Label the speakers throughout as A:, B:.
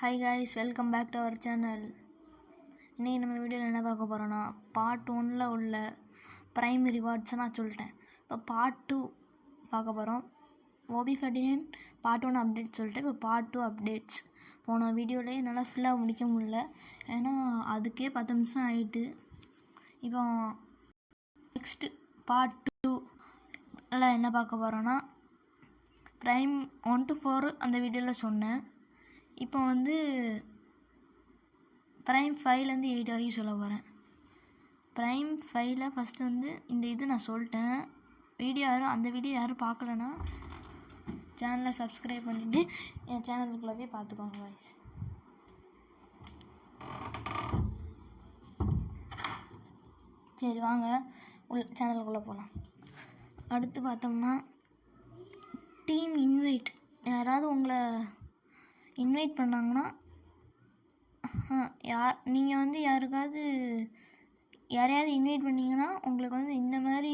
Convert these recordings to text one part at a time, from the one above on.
A: Hi guys welcome back to our channel இன்றைக்கி நம்ம வீடியோவில் என்ன பார்க்க போகிறோன்னா பார்ட் ஒனில் உள்ள ப்ரைம் ரிவார்ட்ஸை நான் சொல்லிட்டேன். இப்போ பார்ட் டூ பார்க்க போகிறோம் OB forty nine part one update சொல்லிட்டு இப்போ பார்ட் டூ அப்டேட்ஸ் போன வீடியோலேயே என்னால் ஃபுல்லாக முடிக்க முடியல. ஏன்னா அதுக்கே பத்து நிமிஷம் ஆகிட்டு இப்போ நெக்ஸ்ட்டு பார்ட் டூ எல்லாம் என்ன பார்க்க போகிறோன்னா ப்ரைம் ஒன் டு ஃபோர் அந்த வீடியோவில் சொன்னேன். இப்போ வந்து ப்ரைம் ஃபைவ்லேருந்து எயிட் வரைக்கும் சொல்ல போகிறேன் ப்ரைம் ஃபைவ்ல ஃபஸ்ட்டு வந்து இந்த இது நான் சொல்லிட்டேன். வீடியோ யாரும் அந்த வீடியோ யாரும் பார்க்கலன்னா சேனலை சப்ஸ்கிரைப் பண்ணிவிட்டு என் சேனலுக்குள்ளே போய் பார்த்துக்கோங்க வாய்ஸ் சரி வாங்க. உள் சேனலுக்குள்ளே போகலாம் அடுத்து பார்த்தோம்னா டீம் இன்வைட் யாராவது உங்களை இன்வைட் பண்ணாங்கன்னா யார் நீங்கள் வந்து யாருக்காவது யாரையாவது இன்வைட் பண்ணிங்கன்னா உங்களுக்கு வந்து இந்த மாதிரி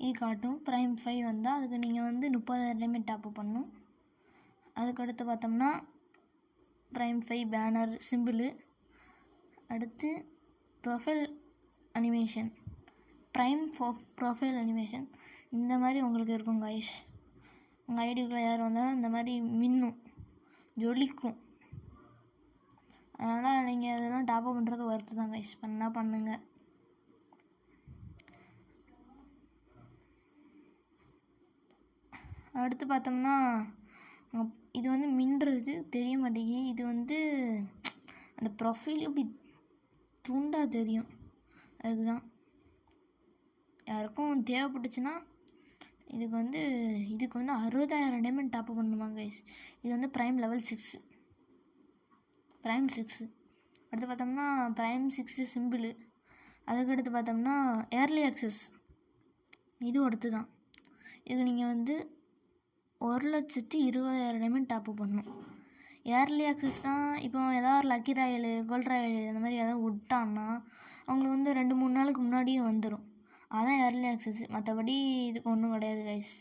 A: இது காட்டும். ப்ரைம் ஃபைவ் வந்தால் அதுக்கு நீங்கள் வந்து முப்பதாயிரம் லிமிட் அப் பண்ணணும். அதுக்கடுத்து பார்த்தோம்னா ப்ரைம் ஃபைவ் பேனர் சிம்பிளு அடுத்து profile animation prime four profile animation இந்த மாதிரி உங்களுக்கு இருக்கும் கைஸ் உங்கள் ஐடிக்குள்ளே யார் வந்தாலும் இந்த மாதிரி மின்னும். ஜொலிக்கும். அதனால் நீங்கள் அதெல்லாம் டாப்அப் பண்ணுறது ஒர்த்து தான் கைஸ் பண்ணால் பண்ணுங்கள் அடுத்து பார்த்தோம்னா இது வந்து மின்றது தெரிய மாட்டேங்குது. இது வந்து அந்த ப்ரொஃபைல் இப்படி துண்டாக தெரியும். அதுக்கு தான் யாருக்கும் தேவைப்பட்டுச்சுன்னா இதுக்கு வந்து இதுக்கு வந்து அறுபதாயிரம் டைமண்ட் டாப் பண்ணணுமா கைஸ் இது வந்து prime level six prime six அடுத்து பார்த்தோம்னா ப்ரைம் சிக்ஸு சிம்பிளு அதுக்கடுத்து பார்த்தோம்னா ஏர்லி ஆக்சஸ் இது ஒருத்து தான் இது நீங்கள் வந்து ஒரு லட்சத்தி இருபதாயிரம் டைமண்ட் டாப்பு பண்ணணும். ஏர்லி ஆக்சஸ்னால் இப்போ ஏதாவது ஒரு லக்கி ராயலு கோல்ட் ராயலு அந்த மாதிரி ஏதாவது விட்டான்னா அவங்களுக்கு வந்து ரெண்டு மூணு நாளுக்கு முன்னாடியே வந்துடும் அதான் ஏர்லி ஆக்சஸ் மற்றபடி இதுக்கு ஒன்றும் கிடையாது கைஸ்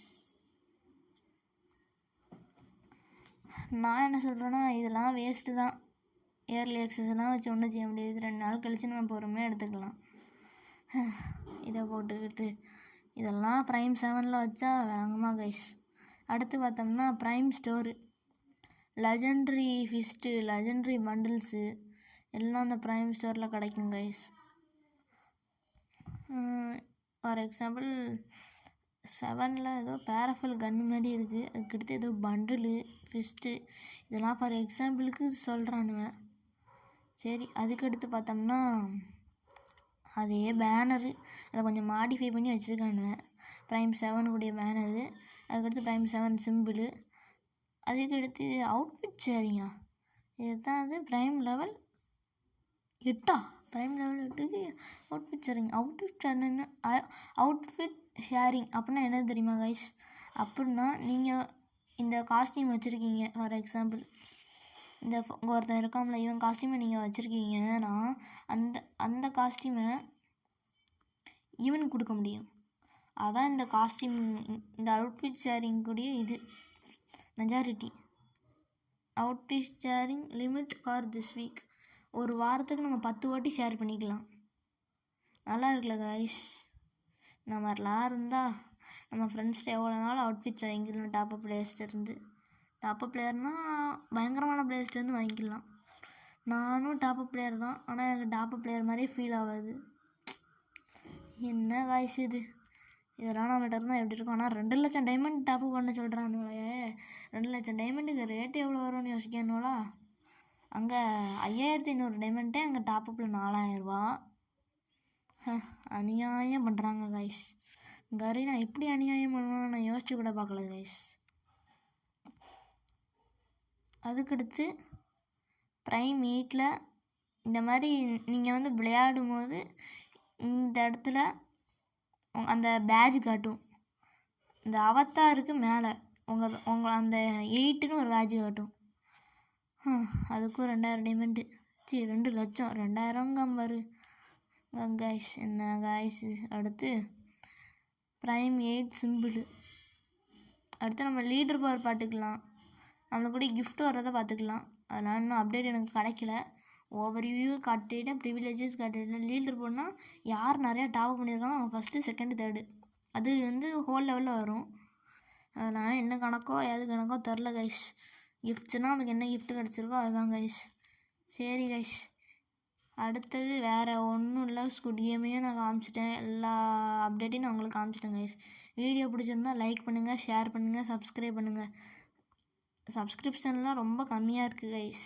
A: நான் என்ன சொல்கிறேன்னா இதெல்லாம் வேஸ்ட்டு தான். ஏர்லி ஆக்சஸ்லாம் வச்சு ஒன்றும் செய்ய முடியாது. ரெண்டு நாள் கழிச்சு நம்ம பொறுமையாக எடுத்துக்கலாம். இதை போட்டுக்கிட்டு. இதெல்லாம் ப்ரைம் செவனில் வச்சா வேங்கம்மா கைஸ் அடுத்து பார்த்தோம்னா prime store legendary fist legendary bundles எல்லாம் அந்த ப்ரைம் ஸ்டோரில் கிடைக்கும் கைஸ் ஃபார் எக்ஸாம்பிள் செவனில் ஏதோ பேரஃபல் கன்று மாதிரி இருக்குது அதுக்கடுத்து ஏதோ பண்டிலு ஃபிஸ்ட்டு இதெல்லாம் ஃபார் எக்ஸாம்பிளுக்கு சொல்கிறானுங்க சரி அதுக்கடுத்து பார்த்தோம்னா அதே பேனரு அதை கொஞ்சம் மாடிஃபை பண்ணி வச்சுருக்கானுங்க. ப்ரைம் செவனுக்குடைய பேனரு அதுக்கடுத்து ப்ரைம் செவன் சிம்பிளு அதுக்கடுத்து அவுட்ஃபிட் சரிங்க இது அது ப்ரைம் லெவல் எட்டா? ப்ரைம் லெவல் விட்டுக்கு அவுட்ஃபிட் ஷேரிங் அவுட்ஃபிட் ஷேர்னு அவுட்ஃபிட் ஷேரிங் அப்படின்னா என்ன தெரியுமா கைஸ் அப்படின்னா நீங்கள் இந்த காஸ்டியூம் வச்சுருக்கீங்க ஃபார் எக்ஸாம்பிள் இந்த ஒருத்தன் இருக்காமல இவன் காஸ்டியூமை நீங்கள் வச்சுருக்கீங்கன்னா அந்த அந்த காஸ்டியூமை இவனுக்கு கொடுக்க முடியும். அதான் இந்த காஸ்டியூம் இந்த அவுட்ஃபிட் ஷேரிங் கூடிய இது majority outfit sharing limit for this week ஒரு வாரத்துக்கு நம்ம பத்து வாட்டி ஷேர் பண்ணிக்கலாம். நல்லா இருக்குல்ல கைஸ் இந்த மாதிரிலாம் இருந்தால் நம்ம ஃப்ரெண்ட்ஸ்ட்டு எவ்வளோ நாள் அவுட்ஃபிட்ஸ் வாங்கிக்கலாம் டாப்அப் பிளேயர்ஸ்ட்டு டாப்அப் பிளேயர்னால் பயங்கரமான பிளேயர்ஸ்லேருந்து வாங்கிக்கலாம். நானும் டாப்அப் பிளேயர் தான். ஆனால் எனக்கு டாப்அப் பிளேயர் மாதிரியே ஃபீல் ஆகாது. என்ன காய்ஸ் இது? இதெல்லாம் நம்மகிட்ட இருந்தால் எப்படி இருக்கும்? ஆனால் ரெண்டு லட்சம் டைமண்ட் டாப்அப் பண்ண சொல்கிறானுங்களே ரெண்டு லட்சம் டைமண்டுக்கு ரேட் எவ்வளோ வரும்னு யோசிக்கணுங்களா அங்கே ஐயாயிரத்தி ஐநூறு டைமண்ட்டே அங்கே டாப்அப்பில் நாலாயிரரூவா அநியாயம் பண்ணுறாங்க கைஸ் கரி நான் எப்படி அநியாயம் பண்ணுவேன்னு நான் யோசிச்சு கூட பார்க்கல கைஸ் அதுக்கடுத்து ப்ரைம் எயிட்டில் இந்த மாதிரி நீங்கள் வந்து விளையாடும் போது இந்த இடத்துல அந்த பேட்ச் காட்டும். இந்த அவத்தாருக்கு மேலே உங்கள் உங்களை அந்த எயிட்டுன்னு ஒரு பேட்ச் காட்டும். அதுக்கும் ரெண்டாயிரம் டைமண்டு சரி ரெண்டு லட்சம். ரெண்டாயிரம் கம்பாரு காய்ஸ் என்ன காய்ஸ் அடுத்து ப்ரைம் எயிட் சிம்பிள் அடுத்து நம்ம லீடர் பவர் பார்த்துக்கலாம் நம்மளுக்கு கூட கிஃப்ட் வர்றதை பார்த்துக்கலாம் அதனால் இன்னும் அப்டேட் எனக்கு கிடைக்கல. ஓவர் வியூ காட்டிட்டேன் ப்ரிவிலேஜஸ் காட்டிட்டேன் லீடர் போனால் யார் நிறையா டாப் பண்ணியிருக்காங்க அவங்க ஃபஸ்ட்டு செகண்டு தேர்டு அது வந்து ஹோல் லெவலில் வரும். அதனால் என்ன கணக்கோ ஏது கணக்கோ தெரில கைஸ் கிஃப்ட்ஸ்னால் அவனுக்கு என்ன கிஃப்ட் கிடச்சிருக்கோ அதுதான் கைஸ் சரி கைஸ் அடுத்தது வேறு ஒன்றும் இல்லை. ஸ்குட் நான் காமிச்சிட்டேன். எல்லா அப்டேட்டையும் நான் உங்களுக்கு காமிச்சிட்டேன் கைஸ் வீடியோ பிடிச்சிருந்தா லைக் பண்ணுங்கள் ஷேர் பண்ணுங்கள் சப்ஸ்கிரைப் பண்ணுங்கள் சப்ஸ்கிரிப்ஷன்லாம் ரொம்ப கம்மியாக இருக்குது கைஸ்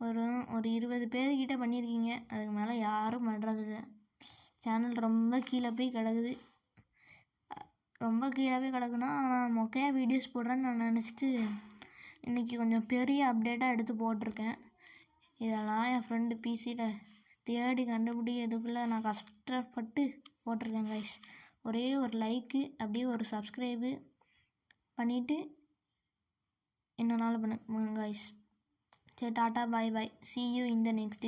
A: ஒரு ஒரு இருபது பேர்கிட்ட பண்ணியிருக்கீங்க அதுக்கு மேலே யாரும் பண்ணுறதில்ல சேனல் ரொம்ப கீழே போய் கிடக்குது. ரொம்ப கீழே கிடக்குன்னா நான் மொக்கையாக வீடியோஸ் போடுறேன்னு நான் நினச்சிட்டு இன்றைக்கி கொஞ்சம் பெரிய அப்டேட்டாக எடுத்து போட்டிருக்கேன். இதெல்லாம் என் ஃப்ரெண்டு பிசியில் தேடி கண்டுபிடிக்கிறதுக்குள்ளே நான் கஷ்டப்பட்டு போட்டிருக்கேன் கைஸ் ஒரே ஒரு லைக்கு அப்படியே ஒரு சப்ஸ்கிரைபு பண்ணிவிட்டு என்னனாலும் பண்ணுங்க கைஸ் சரி tata bye bye see you in the next